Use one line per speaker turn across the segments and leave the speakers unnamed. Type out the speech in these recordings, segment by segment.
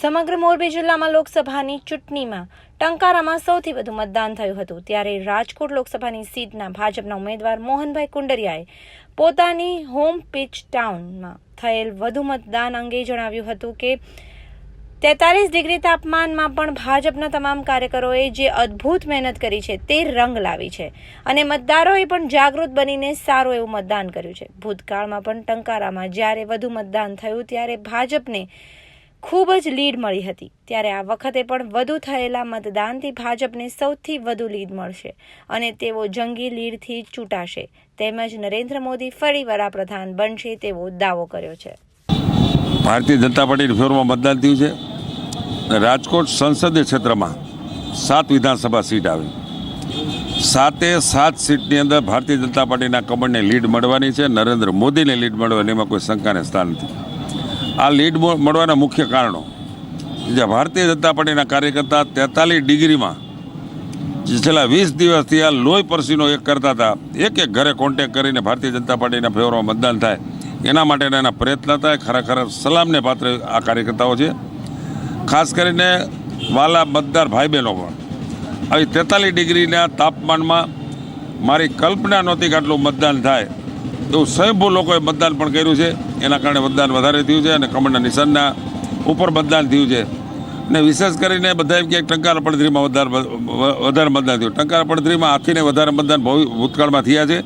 સમગ્ર મોરબી જિલ્લામાં લોકસભાની ચૂંટણીમાં ટંકારામાં સૌથી વધુ મતદાન થયું હતું. ત્યારે રાજકોટ લોકસભાની સીટના ભાજપના ઉમેદવાર મોહનભાઈ કુંડરિયાએ પોતાની હોમ પિચ ટાઉનમાં થયેલ વધુ મતદાન અંગે જણાવ્યું હતું કે, તેતાલીસ ડિગ્રી તાપમાનમાં પણ ભાજપના તમામ કાર્યકરોએ જે અદ્ભુત મહેનત કરી છે તે રંગ લાવી છે અને મતદારોએ પણ જાગૃત બનીને સારું એવું મતદાન કર્યું છે. ભૂતકાળમાં પણ ટંકારામાં જ્યારે વધુ મતદાન થયું ત્યારે ભાજપને ખૂબ જ લીડ મળી હતી. ત્યારે આ વખતે પણ વધુ થયેલા મતદાનથી ભાજપને સૌથી વધુ લીડ મળશે અને તેઓ જંગી લીડથી ચૂંટાશે. તેમજ નરેન્દ્ર મોદી ફરી વડાપ્રધાન બનશે તેવો દાવો કર્યો છે.
ભારતીય જનતા પાર્ટી ફેરમાં મતદાન થયું છે. રાજકોટ સંસદીય ક્ષેત્રમાં સાત વિધાનસભા સીટ આવી. સાતે સાત સીટની અંદર ભારતીય જનતા પાર્ટીના કમળને લીડ મળવાની છે. નરેન્દ્ર મોદીને લીડ મળવાની એમાં કોઈ શંકાને સ્થાન નથી. આ લીડ મળવાના મુખ્ય કારણો. જે ભારતીય જનતા પાર્ટીના કાર્યકર્તા તેતાલીસ ડિગ્રીમાં છેલ્લા વીસ દિવસથી આ લોહી પરસીનો એક કરતા હતા. એક એક ઘરે કોન્ટેક કરીને ભારતીય જનતા પાર્ટીના ફેવરમાં મતદાન થાય. એના માટેના એના પ્રયત્ન થાય ખરેખર સલામને પાત્ર આ કાર્યકર્તાઓ છે. ખાસ કરીને વાલા મતદાર ભાઈ બહેનો પણ. આવી તેતાલીસ ડિગ્રીના તાપમાનમાં મારી કલ્પના નહોતી કે આટલું મતદાન થાય. એવું સ્વયંભૂ લોકોએ મતદાન પણ કર્યું છે. એના કારણે મતદાન વધારે થયું છે અને કમળના નિશાનના ઉપર મતદાન થયું છે. ને વિશેષ કરીને બધા એમ કે ટંકાર પડધરીમાં વધારે વધારે મતદાન થયું. ટંકાર પડધરીમાં હાથીને વધારે મતદાન ભૂતકાળમાં થયા છે.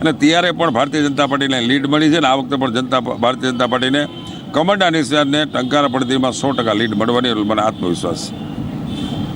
અને ત્યારે પણ ભારતીય જનતા પાર્ટીને લીડ મળી છે અને આ વખતે પણ જનતા ભારતીય જનતા પાર્ટીને કમળના નિશાનને ટંકાર પડધરીમાં સો ટકા લીડ મળવાની મને આત્મવિશ્વાસ છે.